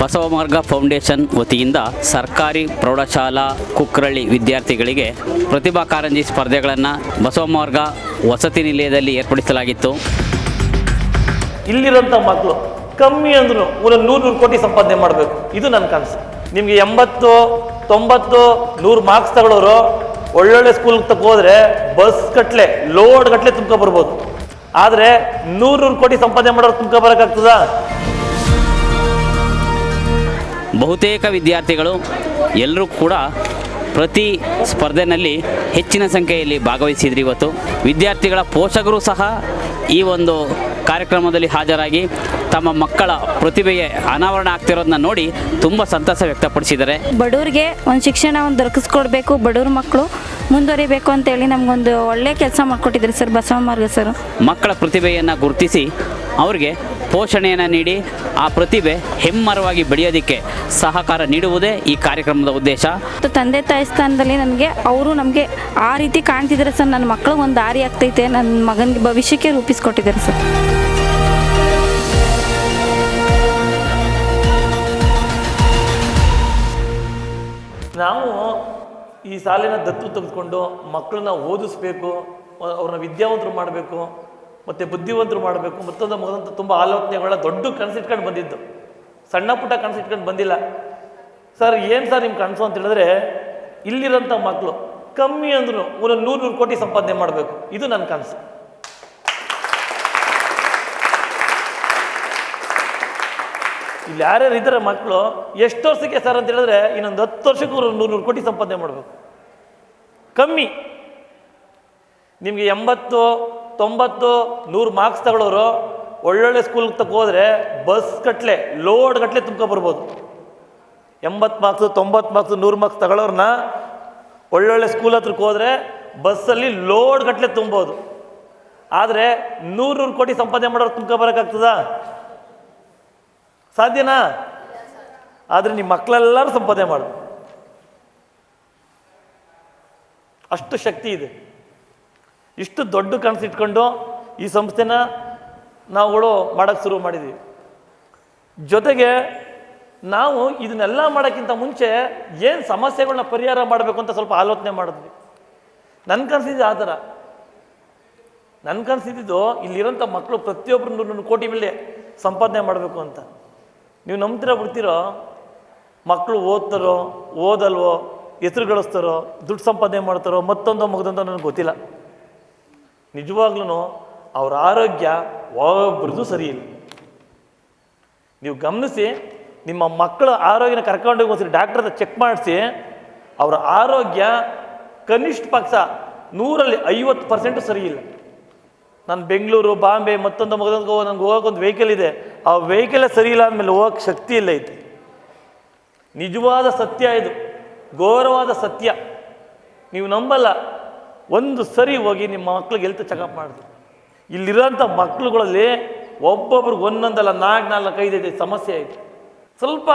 ಬಸವಮಾರ್ಗ foundation ವತಿಯಿಂದ ಸರ್ಕಾರಿ ಪ್ರೌಢಶಾಲಾ ಕುಕ್ರಳ್ಳಿ ವಿದ್ಯಾರ್ಥಿಗಳಿಗೆ ಪ್ರತಿಭಾ ಕಾರಂಜಿ ಸ್ಪರ್ಧೆಗಳನ್ನು ಬಸವಮಾರ್ಗ ವಸತಿ ನಿಲಯದಲ್ಲಿ ಏರ್ಪಡಿಸಲಾಗಿತ್ತು. ಇಲ್ಲಿರೋಂಥ ಮಕ್ಕಳು ಕಮ್ಮಿ ಅಂದ್ರು ಒಂದೊಂದು ನೂರು ನೂರು ಕೋಟಿ ಸಂಪಾದನೆ ಮಾಡಬೇಕು. ಇದು ನನ್ನ ಕನಸು. ನಿಮಗೆ ಎಂಬತ್ತು, ತೊಂಬತ್ತು, ನೂರು ಮಾರ್ಕ್ಸ್ ತಗೊಳ್ಳೋರು ಒಳ್ಳೊಳ್ಳೆ ಸ್ಕೂಲ್ಗೆ ತಕ್ಕ ಹೋದ್ರೆ ಬಸ್ ಕಟ್ಲೆ ಲೋಡ್ ಗಟ್ಲೆ ತುಂಬ್ಕೊ ಬರ್ಬೋದು. ಆದರೆ ನೂರು ನೂರು ಕೋಟಿ ಸಂಪಾದನೆ ಮಾಡೋರು ತುಂಬ್ಕೊ ಬರೋಕ್ಕಾಗ್ತದಾ ಬಹುತೇಕ ವಿದ್ಯಾರ್ಥಿಗಳು ಎಲ್ಲರೂ ಕೂಡ ಪ್ರತಿ ಸ್ಪರ್ಧೆನಲ್ಲಿ ಹೆಚ್ಚಿನ ಸಂಖ್ಯೆಯಲ್ಲಿ ಭಾಗವಹಿಸಿದ್ರು ಇವತ್ತು. ವಿದ್ಯಾರ್ಥಿಗಳ ಪೋಷಕರು ಸಹ ಈ ಒಂದು ಕಾರ್ಯಕ್ರಮದಲ್ಲಿ ಹಾಜರಾಗಿ ತಮ್ಮ ಮಕ್ಕಳ ಪ್ರತಿಭೆಗೆ ಅನಾವರಣ ಆಗ್ತಿರೋದನ್ನ ನೋಡಿ ತುಂಬ ಸಂತಸ ವ್ಯಕ್ತಪಡಿಸಿದ್ದಾರೆ. ಬಡವ್ರಿಗೆ ಒಂದು ಶಿಕ್ಷಣವನ್ನು ಒಂದು ದೊರಕಿಸ್ಕೊಡ್ಬೇಕು ಬಡವ್ರ ಮಕ್ಕಳು ಮುಂದುವರಿಬೇಕು ಅಂತೇಳಿ ನಮಗೊಂದು ಒಳ್ಳೆ ಕೆಲಸ ಮಾಡಿಕೊಟ್ಟಿದ್ರು ಸರ್ ಬಸವ ಮಾರ್ಗ ಸರ್. ಮಕ್ಕಳ ಪ್ರತಿಭೆಯನ್ನು ಗುರುತಿಸಿ ಅವರಿಗೆ ಪೋಷಣೆಯನ್ನು ನೀಡಿ ಆ ಪ್ರತಿಭೆ ಹೆಮ್ಮರವಾಗಿ ಬೆಳೆಯೋದಕ್ಕೆ ಸಹಕಾರ ನೀಡುವುದೇ ಈ ಕಾರ್ಯಕ್ರಮದ ಉದ್ದೇಶ. ತಂದೆ ತಾಯಿ ಸ್ಥಾನದಲ್ಲಿ ನನಗೆ ಅವರು ನಮಗೆ ಆ ರೀತಿ ಕಾಣ್ತಿದ್ದಾರೆ ಸರ್. ನನ್ನ ಮಕ್ಕಳು ಒಂದು ದಾರಿ ಆಗ್ತೈತೆ. ನನ್ನ ಮಗನಿಗೆ ಭವಿಷ್ಯಕ್ಕೆ ರೂಪಿಸ್ಕೊಟ್ಟಿದ್ದಾರೆ ಸರ್. ನಾವು ಈ ಸಾಲಿನ ದತ್ತು ತೆಗೆದುಕೊಂಡು ಮಕ್ಕಳನ್ನ ಓದಿಸ್ಬೇಕು ಅವ್ರನ್ನ ವಿದ್ಯಾವಂತರು ಮಾಡಬೇಕು ಮತ್ತು ಬುದ್ಧಿವಂತರು ಮಾಡಬೇಕು. ಮತ್ತೊಂದು ಮಗದಂತ ತುಂಬ ಆಲೋಚನೆಗಳ ದೊಡ್ಡ ಕನಸಿಟ್ಕೊಂಡು ಬಂದಿದ್ದು. ಸಣ್ಣ ಪುಟ್ಟ ಕನಸಿಟ್ಕೊಂಡು ಬಂದಿಲ್ಲ. ಸರ್, ಏನು ಸರ್ ನಿಮ್ಮ ಕನಸು? ಅಂತ ಹೇಳಿದ್ರೆ, ಇಲ್ಲಿರೋಂಥ ಮಕ್ಕಳು ಕಮ್ಮಿ ಅಂದ್ರು ಒಂದು ನೂರು ನೂರು ಕೋಟಿ ಸಂಪಾದನೆ ಮಾಡಬೇಕು. ಇದು ನನ್ನ ಕನಸು. ಇಲ್ಲಿ ಯಾರ್ಯಾರು ಇದ್ದಾರೆ ಮಕ್ಕಳು ಎಷ್ಟು ವರ್ಷಕ್ಕೆ ಸರ್ ಅಂತ ಹೇಳಿದ್ರೆ, ಇನ್ನೊಂದು ಹತ್ತು ವರ್ಷಕ್ಕೂ ನೂರು ನೂರು ಕೋಟಿ ಸಂಪಾದನೆ ಮಾಡಬೇಕು. ಕಮ್ಮಿ. ನಿಮಗೆ ಎಂಬತ್ತು ತೊಂಬತ್ತು ನೂರು ಮಾರ್ಕ್ಸ್ ತಗೊಳ್ಳೋರು, ಒಳ್ಳೊಳ್ಳೆ ಸ್ಕೂಲ್ಗೆ ತಕ್ಕ ಹೋದ್ರೆ ಬಸ್ ಕಟ್ಲೆ ಲೋಡ್ ತುಂಬ್ಕೊ ಬರ್ಬೋದು. ಎಂಬತ್ತು ಮಾರ್ಕ್ಸ್ ತೊಂಬತ್ತು ಮಾರ್ಕ್ಸ್ ನೂರು ಮಾರ್ಕ್ಸ್ ತಗೊಳ್ಳೋರ್ನ ಒಳ್ಳೊಳ್ಳೆ ಸ್ಕೂಲ್ ಹತ್ರಕ್ಕೆ ಹೋದರೆ ಬಸ್ಸಲ್ಲಿ ಲೋಡ್ ಗಟ್ಲೆ ತುಂಬೋದು ಆದರೆ ನೂರು ನೂರು ಕೋಟಿ ಸಂಪಾದನೆ ಮಾಡೋರು ತುಂಬ್ಕೊ ಬರೋಕ್ಕಾಗ್ತದಾ? ಸಾಧ್ಯನಾ? ಆದರೆ ನಿಮ್ಮ ಮಕ್ಕಳೆಲ್ಲರೂ ಸಂಪಾದನೆ ಮಾಡು ಅಷ್ಟು ಶಕ್ತಿ ಇದೆ. ಇಷ್ಟು ದೊಡ್ಡ ಕನಸು ಇಟ್ಕೊಂಡು ಈ ಸಂಸ್ಥೆನ ನಾವುಗಳು ಮಾಡೋಕ್ಕೆ ಶುರು ಮಾಡಿದ್ವಿ. ಜೊತೆಗೆ ನಾವು ಇದನ್ನೆಲ್ಲ ಮಾಡೋಕ್ಕಿಂತ ಮುಂಚೆ ಏನು ಸಮಸ್ಯೆಗಳನ್ನ ಪರಿಹಾರ ಮಾಡಬೇಕು ಅಂತ ಸ್ವಲ್ಪ ಆಲೋಚನೆ ಮಾಡಿದ್ವಿ. ನನ್ನ ಕನಸಿದ್ದು ಆ ಥರ. ನನ್ನ ಕನಸಿದ್ದು ಇಲ್ಲಿರೋಂಥ ಮಕ್ಕಳು ಪ್ರತಿಯೊಬ್ಬರು ನೂರು ಕೋಟಿ ಮೇಲೆ ಸಂಪಾದನೆ ಮಾಡಬೇಕು ಅಂತ. ನೀವು ನಂಬ್ತಿರೋ ಬಿಡ್ತೀರೋ? ಮಕ್ಕಳು ಓದ್ತಾರೋ, ಓದಲ್ವೋ ಹೆಸರು ಗಳಿಸ್ತಾರೋ ದುಡ್ಡು ಸಂಪಾದನೆ ಮಾಡ್ತಾರೋ, ಮತ್ತೊಂದೋ ಮಗದೊಂದೋ ನನಗೆ ಗೊತ್ತಿಲ್ಲ. ನಿಜವಾಗ್ಲೂ ಅವ್ರ ಆರೋಗ್ಯ ಒಬ್ಬರದು ಸರಿ ಇಲ್ಲ ನೀವು ಗಮನಿಸಿ, ನಿಮ್ಮ ಮಕ್ಕಳ ಆರೋಗ್ಯನ ಕರ್ಕೊಂಡೋಗಿ ಒಂದ್ಸರಿ ಡಾಕ್ಟರ್ ಹತ್ರ ಚೆಕ್ ಮಾಡಿಸಿ, ಅವರ ಆರೋಗ್ಯ ಕನಿಷ್ಠ ಪಕ್ಷ ನೂರಲ್ಲಿ ಐವತ್ತು ಪರ್ಸೆಂಟು ಸರಿ ಇಲ್ಲ ನಾನು ಬೆಂಗಳೂರು, ಬಾಂಬೆ, ಮತ್ತೊಂದು ಮಗದೊಂದು ನನಗೆ ಹೋಗೋಕೆ ಒಂದು ವೆಹಿಕಲ್ ಇದೆ. ಆ ವೆಹಿಕಲ್ ಸರಿ ಇಲ್ಲ ಅಂದಮೇಲೆ ಹೋಗೋಕೆ ಶಕ್ತಿ ಇಲ್ಲ ಐತೆ ನಿಜವಾದ ಸತ್ಯ ಇದು. ಘೋರವಾದ ಸತ್ಯ. ನೀವು ನಂಬಲ್ಲ. ಒಂದು ಸರಿ ಹೋಗಿ ನಿಮ್ಮ ಮಕ್ಳಿಗೆ ಹೆಲ್ತ್ ಚೆಕಪ್ ಮಾಡಿದ್ರು. ಇಲ್ಲಿರೋಂಥ ಮಕ್ಳುಗಳಲ್ಲಿ ಒಬ್ಬೊಬ್ರಿಗೆ ಒಂದೊಂದಲ್ಲ ನಾಲ್ಕು ನಾಲ್ಕು ಐದು ಐದು ಸಮಸ್ಯೆ ಐತೆ ಸ್ವಲ್ಪ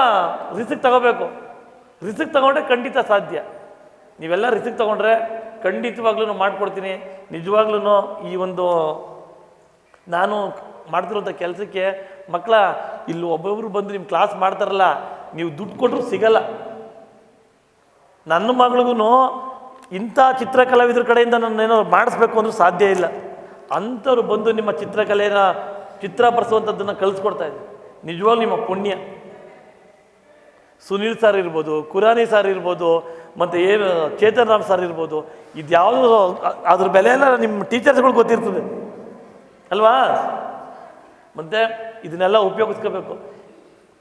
ರಿಸಿಕ್ ತಗೋಬೇಕು. ರಿಸಿಕ್ ತಗೊಂಡ್ರೆ ಖಂಡಿತ ಸಾಧ್ಯ. ನೀವೆಲ್ಲ ರಿಸಿಕ್ ತಗೊಂಡ್ರೆ ಖಂಡಿತವಾಗ್ಲೂ ಮಾಡಿಕೊಡ್ತೀನಿ. ನಿಜವಾಗ್ಲೂ ಈ ಒಂದು ನಾನು ಮಾಡ್ತಿರೋಂಥ ಕೆಲಸಕ್ಕೆ ಮಕ್ಕಳ ಇಲ್ಲಿ ಒಬ್ಬೊಬ್ರು ಬಂದು ನಿಮ್ಮ ಕ್ಲಾಸ್ ಮಾಡ್ತಾರಲ್ಲ, ನೀವು ದುಡ್ಡು ಕೊಟ್ಟರು ಸಿಗಲ್ಲ. ನನ್ನ ಮಗಳಿಗೂ ಇಂಥ ಚಿತ್ರಕಲಾವಿದ್ರ ಕಡೆಯಿಂದ ನಾನು ಏನೋ ಮಾಡಿಸ್ಬೇಕು ಅಂದ್ರೆ ಸಾಧ್ಯ ಇಲ್ಲ. ಅಂಥವ್ರು ಬಂದು ನಿಮ್ಮ ಚಿತ್ರಕಲೆಯ ಚಿತ್ರ ಬರ್ಸುವಂಥದ್ದನ್ನು ಕಲಿಸ್ಕೊಡ್ತಾ ಇದ್ದಾರೆ. ನಿಜವಾಗ್ಲೂ ನಿಮ್ಮ ಪುಣ್ಯ. ಸುನೀಲ್ ಸರ್ ಇರ್ಬೋದು, ಕುರಾನಿ ಸರ್ ಇರ್ಬೋದು, ಮತ್ತು ಏನು ಚೇತನ್ ರಾಮ್ ಸರ್ ಇರ್ಬೋದು, ಇದ್ಯಾವುದು ಅದ್ರ ಬೆಲೆ ಎಲ್ಲ ನಿಮ್ಮ ಟೀಚರ್ಸ್ಗಳು ಗೊತ್ತಿರ್ತದೆ. ಅಲ್ವಾ? ಮತ್ತು ಇದನ್ನೆಲ್ಲ ಉಪಯೋಗಿಸ್ಕೋಬೇಕು.